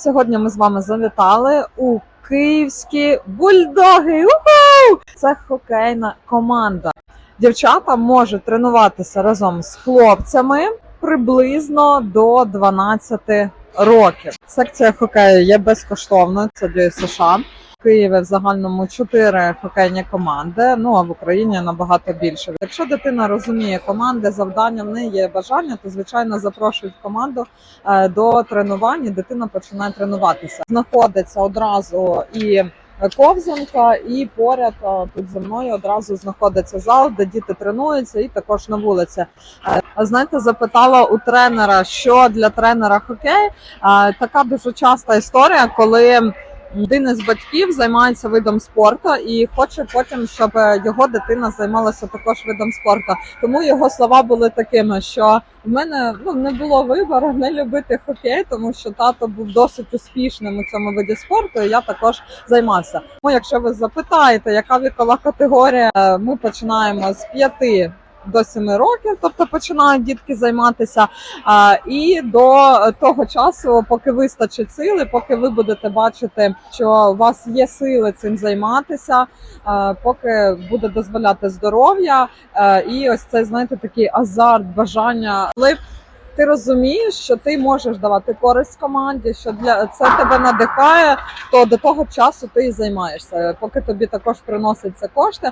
Сьогодні ми з вами завітали у київські бульдоги. Уху! Це хокейна команда. Дівчата можуть тренуватися разом з хлопцями приблизно до 12 років. Секція хокею є безкоштовною. Це для США. В Києві в загальному чотири хокейні команди. Ну а в Україні набагато більше. Якщо дитина розуміє команди, завдання в неї є бажання, то звичайно запрошують команду е, до тренувань. і Дитина починає тренуватися. Знаходиться одразу і ковзанка, і поряд під тут зі мною одразу знаходиться зал, де діти тренуються, і також на вулиці. Е, знаєте, запитала у тренера, що для тренера хокей. Е, Така дуже часта історія, коли один із батьків займається видом спорту і хоче потім, щоб його дитина займалася також видом спорту. Тому його слова були такими, що в мене ну не було вибору не любити хокей, тому що тато був досить успішним у цьому виді спорту. і Я також займався. Ну, якщо ви запитаєте, яка вікова категорія, ми починаємо з п'яти. До 7 років, тобто починають дітки займатися, і до того часу, поки вистачить сили, поки ви будете бачити, що у вас є сили цим займатися, поки буде дозволяти здоров'я, і ось це знаєте такий азарт, бажання. Ти розумієш, що ти можеш давати користь команді, що для це тебе надихає, то до того часу ти і займаєшся, поки тобі також приносять це кошти.